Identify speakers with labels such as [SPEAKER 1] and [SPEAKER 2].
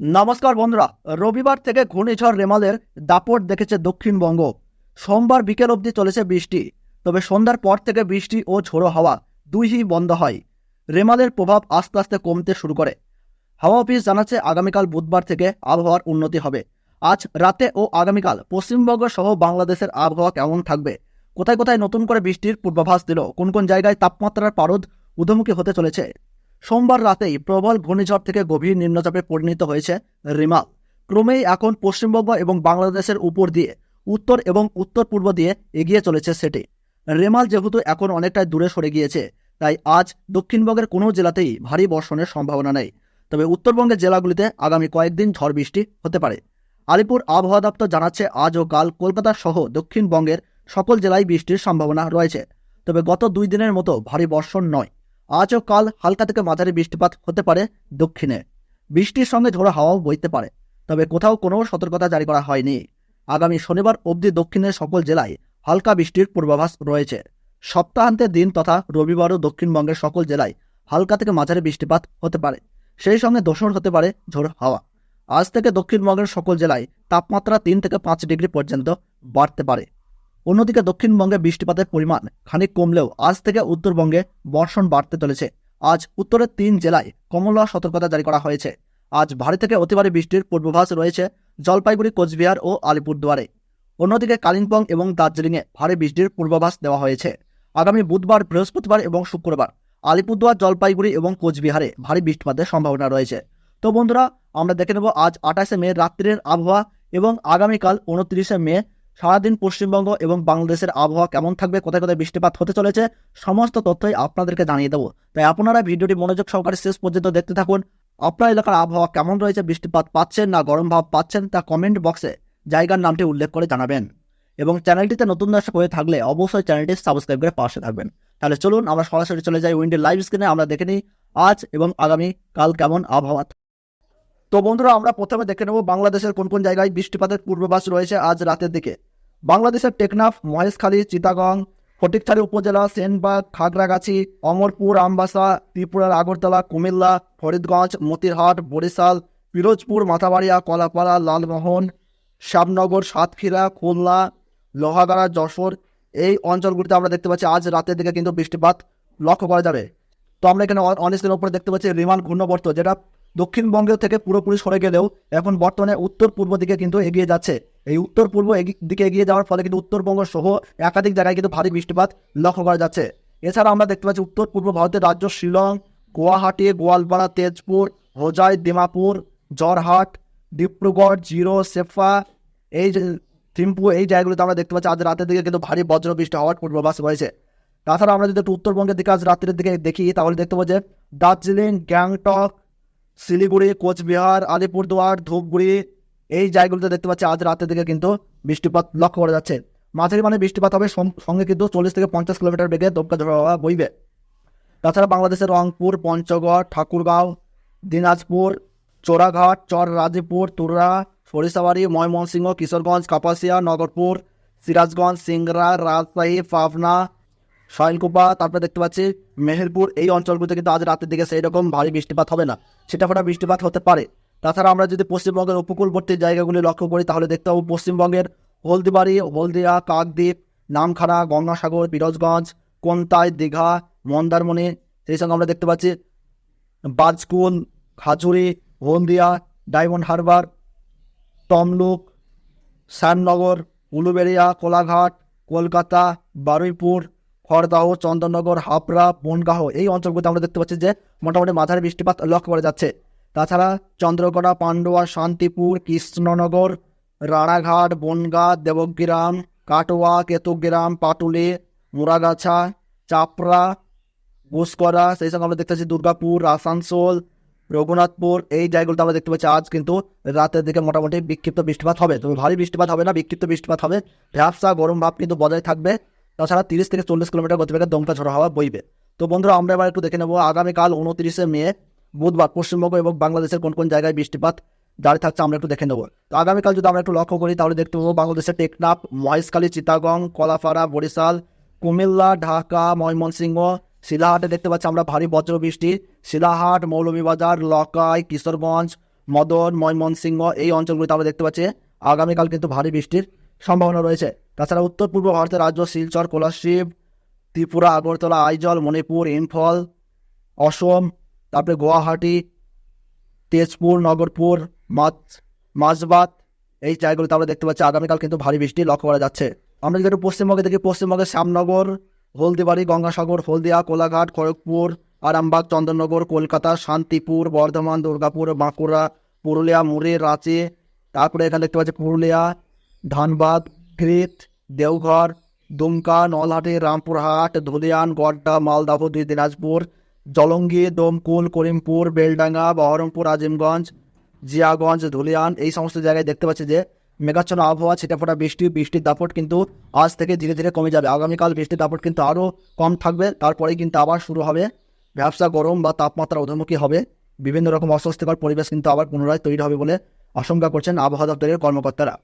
[SPEAKER 1] নমস্কার বন্ধুরা, রবিবার থেকে ঘূর্ণিঝড় রেমালের দাপট দেখেছে দক্ষিণবঙ্গ। সোমবার বিকেল অবধি চলেছে বৃষ্টি, তবে সন্ধ্যার পর থেকে বৃষ্টি ও ঝোড়ো হাওয়া দুইই বন্ধ হয়। রেমালের প্রভাব আস্তে আস্তে কমতে শুরু করে। হাওয়া অফিস জানাচ্ছে আগামীকাল বুধবার থেকে আবহাওয়ার উন্নতি হবে। আজ রাতে ও আগামীকাল পশ্চিমবঙ্গ সহ বাংলাদেশের আবহাওয়া কেমন থাকবে? কোথায় কোথায় নতুন করে বৃষ্টির পূর্বাভাস দিল? কোন কোন জায়গায় তাপমাত্রার পারদ ঊর্ধ্বমুখী হতে চলেছে? সোমবার রাতেই প্রবল ঘূর্ণিঝড় থেকে গভীর নিম্নচাপে পরিণত হয়েছে রিমাল। ক্রমেই এখন পশ্চিমবঙ্গ এবং বাংলাদেশের উপর দিয়ে, উত্তর এবং উত্তর পূর্ব দিয়ে এগিয়ে চলেছে সেটি। রেমাল যেহেতু এখন অনেকটাই দূরে সরে গিয়েছে, তাই আজ দক্ষিণবঙ্গের কোনো জেলাতেই ভারী বর্ষণের সম্ভাবনা নেই। তবে উত্তরবঙ্গের জেলাগুলিতে আগামী কয়েকদিন ঝড় বৃষ্টি হতে পারে। আলিপুর আবহাওয়া দপ্তর জানাচ্ছে আজ ও কাল কলকাতা সহ দক্ষিণবঙ্গের সকল জেলায় বৃষ্টির সম্ভাবনা রয়েছে। তবে গত দুই দিনের মতো ভারী বর্ষণ নয়। আজ ও কাল হালকা থেকে মাঝারি বৃষ্টিপাত হতে পারে দক্ষিণে। বৃষ্টির সঙ্গে ঝোড়ো হাওয়াও বইতে পারে, তবে কোথাও কোনো সতর্কতা জারি করা হয়নি। আগামী শনিবার অবধি দক্ষিণের সকল জেলায় হালকা বৃষ্টির পূর্বাভাস রয়েছে। সপ্তাহান্তের দিন তথা রবিবারও দক্ষিণবঙ্গের সকল জেলায় হালকা থেকে মাঝারি বৃষ্টিপাত হতে পারে। সেই সঙ্গে দোসর হতে পারে ঝোড়ো হাওয়া। আজ থেকে দক্ষিণবঙ্গের সকল জেলায় তাপমাত্রা তিন থেকে পাঁচ ডিগ্রি পর্যন্ত বাড়তে পারে। অন্যদিকে দক্ষিণবঙ্গে বৃষ্টিপাতের পরিমাণ খানিক কমলেও আজ থেকে উত্তরবঙ্গে বর্ষণ বাড়তে চলেছে। আজ উত্তরের তিন জেলায় কমলা সতর্কতা জারি করা হয়েছে। আজ ভারী থেকে অতি ভারী বৃষ্টির পূর্বাভাস রয়েছে জলপাইগুড়ি, কোচবিহার ও আলিপুরদুয়ারে। অন্যদিকে কালিম্পং এবং দার্জিলিংয়ে ভারী বৃষ্টির পূর্বাভাস দেওয়া হয়েছে। আগামী বুধবার, বৃহস্পতিবার এবং শুক্রবার আলিপুরদুয়ার, জলপাইগুড়ি এবং কোচবিহারে ভারী বৃষ্টিপাতের সম্ভাবনা রয়েছে। তো বন্ধুরা, আমরা দেখে নেব আজ আঠাশে মে রাত্রির আবহাওয়া এবং আগামীকাল উনত্রিশে মে সারাদিন পশ্চিমবঙ্গ এবং বাংলাদেশের আবহাওয়া কেমন থাকবে, কোথায় কোথায় বৃষ্টিপাত হতে চলেছে, সমস্ত তথ্যই আপনাদেরকে জানিয়ে দেবো। তাই আপনারা ভিডিওটি মনোযোগ সহকারে শেষ পর্যন্ত দেখতে থাকুন। আপনার এলাকার আবহাওয়া কেমন রয়েছে, বৃষ্টিপাত পাচ্ছেন না, গরম ভাব পাচ্ছেন, তা কমেন্ট বক্সে জায়গার নামটি উল্লেখ করে জানাবেন। এবং চ্যানেলটিতে নতুন দর্শক হয়ে থাকলে অবশ্যই চ্যানেলটি সাবস্ক্রাইব করে পাশে থাকবেন। তাহলে চলুন আমরা সরাসরি চলে যাই উইন্ডের লাইভ স্ক্রিনে, আমরা দেখে নিই আজ এবং আগামী কাল কেমন আবহাওয়া। তো বন্ধুরা, আমরা প্রথমে দেখে নেব বাংলাদেশের কোন কোন জায়গায় বৃষ্টিপাতের পূর্বাভাস রয়েছে আজ রাতের দিকে। বাংলাদেশের টেকনাফ, মহেশখালী চিতাগং ফটিকছড়ি উপজেলা, সেনবাগ, খাগড়াগাছি, অমরপুর, আমবাসা, ত্রিপুরার আগরতলা, কুমিল্লা, ফরিদগঞ্জ, মতিরহাট, বরিশাল, পিরোজপুর, মাথাবাড়িয়া, কলাপাড়া, লালমোহন শ্যামনগর সাতক্ষীরা, খুলনা, লোহাগাড়া, যশোর এই অঞ্চলগুলিতে আমরা দেখতে পাচ্ছি আজ রাতের দিকে কিন্তু বৃষ্টিপাত লক্ষ্য করা যাবে। তো আমরা এখানে অনিশ্চের উপরে দেখতে পাচ্ছি রিমান ঘূর্ণবর্ত, যেটা দক্ষিণবঙ্গ থেকে পুরোপুরি সরে গেলেও এখন বর্তমানে উত্তর পূর্ব দিকে কিন্তু এগিয়ে যাচ্ছে। এই উত্তর পূর্ব দিকে এগিয়ে যাওয়ার ফলে কিন্তু উত্তরবঙ্গ সহ একাধিক জায়গায় কিন্তু ভারী বৃষ্টিপাত লক্ষ্য করা যাচ্ছে। এছাড়া আমরা দেখতে পাচ্ছি উত্তর পূর্ব ভারতের রাজ্য শিলং, গুয়াহাটি, গোয়ালপাড়া, তেজপুর, হোজাই দিমাপুর জরহাট ডিব্রুগড়, জিরো সেফা এই থিম্পু, এই জায়গাগুলোতে আমরা দেখতে পাচ্ছি আজ রাতের দিকে কিন্তু ভারী বজ্র বৃষ্টি হওয়ার পূর্বাভাস রয়েছে। তাছাড়া আমরা যদি একটু উত্তরবঙ্গের দিকে আজ রাত্রের দিকে দেখি, তাহলে দেখতে পাবো যে দার্জিলিং, গ্যাংটক, শিলিগুড়ি, কোচবিহার, আলিপুরদুয়ার, ধূপগুড়ি এই জায়গাগুলোতে দেখতে পাচ্ছি আজ রাতের দিকে কিন্তু বৃষ্টিপাত লক্ষ্য করা যাচ্ছে। মাঝারি মানে বৃষ্টিপাত হবে সঙ্গে কিন্তু চল্লিশ থেকে পঞ্চাশ কিলোমিটার বেগে দমকা ঝড় বইবে। তাছাড়া বাংলাদেশের রংপুর, পঞ্চগড়, ঠাকুরগাঁও, দিনাজপুর, চোরাঘাট, চর রাজীপুর তুরা, সরিষাবাড়ি, ময়মনসিংহ, কিশোরগঞ্জ, কাপাসিয়া, নগরপুর, সিরাজগঞ্জ, সিংড়া, রাজশাহী, পাবনা শৈলকুপা তারপরে দেখতে পাচ্ছি মেহেরপুর। এই অঞ্চলগুলোতে কিন্তু আজ রাতের দিকে সেই রকম ভারী বৃষ্টিপাত হবে না। সেটা ফোটা বৃষ্টিপাত হতে পারে। তাছাড়া আমরা যদি পশ্চিমবঙ্গের উপকূলবর্তী জায়গাগুলি লক্ষ্য করি, তাহলে দেখতে পাবো পশ্চিমবঙ্গের হলদিবাড়ি, হলদিয়া, কাকদ্বীপ, নামখানা, গঙ্গাসাগর বিরোজগঞ্জ কোনতাই, দীঘা, মন্দারমণি। সেই সঙ্গে আমরা দেখতে পাচ্ছি বাজকুল খাজুরি হলদিয়া, ডায়মন্ড হারবার, তমলুক, শ্যামনগর, উলুবেড়িয়া, কোলাঘাট, কলকাতা, বারুইপুর খড়দাহ চন্দননগর, হাবড়া বনগাহ এই অঞ্চলগুলোতে আমরা দেখতে পাচ্ছি যে মোটামুটি মাঝারি বৃষ্টিপাত লক্ষ্য করা যাচ্ছে। তাছাড়া চন্দ্রকোনা, পান্ডুয়া, শান্তিপুর, কৃষ্ণনগর, রানাঘাট, বনগাঁ, দেবগ্রাম, কাটোয়া, কেতুগ্রাম, পাটুলি, মুরাগাছা, চাপড়া, ঘুসকরা, সেই সঙ্গে আমরা দেখতে পাচ্ছি, দুর্গাপুর, আসানসোল, রঘুনাথপুর, এই জায়গাগুলোতে আমরা দেখতে পাচ্ছি, আজ কিন্তু রাতের দিকে মোটামুটি বিক্ষিপ্ত বৃষ্টিপাত হবে। তবে ভারী বৃষ্টিপাত হবে না, বিক্ষিপ্ত বৃষ্টিপাত হবে। ভ্যাবসা গরম ভাব কিন্তু বজায় থাকবে। তাছাড়া তিরিশ থেকে চল্লিশ কিলোমিটার গতিবেগে দমকা ঝড় হাওয়া বইবে। তো বন্ধুরা, আমরা এবার একটু দেখে নেব, আগামীকাল উনত্রিশে মে বুধবার পশ্চিমবঙ্গ এবং বাংলাদেশের কোন কোন জায়গায় বৃষ্টিপাত দাঁড়িয়ে থাকছে আমরা একটু দেখে নেব। তো আগামীকাল যদি আমরা একটু লক্ষ্য করি, তাহলে দেখতে পাবো বাংলাদেশের টেকনাফ, মহেশখালী চিতাগং কলাপাড়া, বরিশাল, কুমিল্লা, ঢাকা, ময়মনসিংহ, শিলাহাটে দেখতে পাচ্ছি আমরা ভারী বজ্র বৃষ্টি শিলাহাট, মৌলভীবাজার, লকাই, কিশোরগঞ্জ, মদন, ময়মনসিংহ এই অঞ্চলগুলিতে আমরা দেখতে পাচ্ছি আগামীকাল কিন্তু ভারী বৃষ্টির সম্ভাবনা রয়েছে। তাছাড়া উত্তর পূর্ব ভারতের রাজ্য শিলচর, কোলাশিব, ত্রিপুরা, আগরতলা, আইজল, মণিপুর, ইম্ফল, অসম তারপরে গুয়াহাটি, তেজপুর, নগরপুর, মাছ, মাছবাত, এই জায়গাগুলোতে আমরা দেখতে পাচ্ছি আগামীকাল কিন্তু ভারী বৃষ্টি লক্ষ্য করা যাচ্ছে। আমরা যদি একটু পশ্চিমবঙ্গে দেখি, পশ্চিমবঙ্গের শ্যামনগর, হলদিবাড়ি, গঙ্গাসাগর, হলদিয়া, কোলাঘাট, খড়গপুর, আরামবাগ, চন্দননগর, কলকাতা, শান্তিপুর, বর্ধমান, দুর্গাপুর, বাঁকুড়া, পুরুলিয়া মুড়ি রাঁচি, তারপরে এখানে দেখতে পাচ্ছি পুরুলিয়া, ধানবাদ ঘৃত দেওঘর, দুমকা, নলহাটি, রামপুরহাট, ধুলিয়ান, গড্ডা মালদাপুর দিনাজপুর জলঙ্গি, দমকুল, করিমপুর, বেলডাঙ্গা, বহরমপুর, আজিমগঞ্জ, জিয়াগঞ্জ, ধুলিয়ান, এই সমস্ত জায়গায় দেখতে পাচ্ছি যে মেঘাচ্ছন্ন আবহাওয়া, ছিটেফোঁটা বৃষ্টি, বৃষ্টির দাপট কিন্তু আজ থেকে ধীরে ধীরে কমে যাবে। আগামীকাল বৃষ্টির দাপট কিন্তু আরও কম থাকবে, তারপরেই কিন্তু আবার শুরু হবে। ব্যবসা গরম বা তাপমাত্রা ঊর্ধ্বমুখী হবে, বিভিন্ন রকম অস্বস্তিকর পরিবেশ কিন্তু আবার পুনরায় তৈরি হবে বলে আশঙ্কা করছেন আবহাওয়া দপ্তরের কর্মকর্তারা।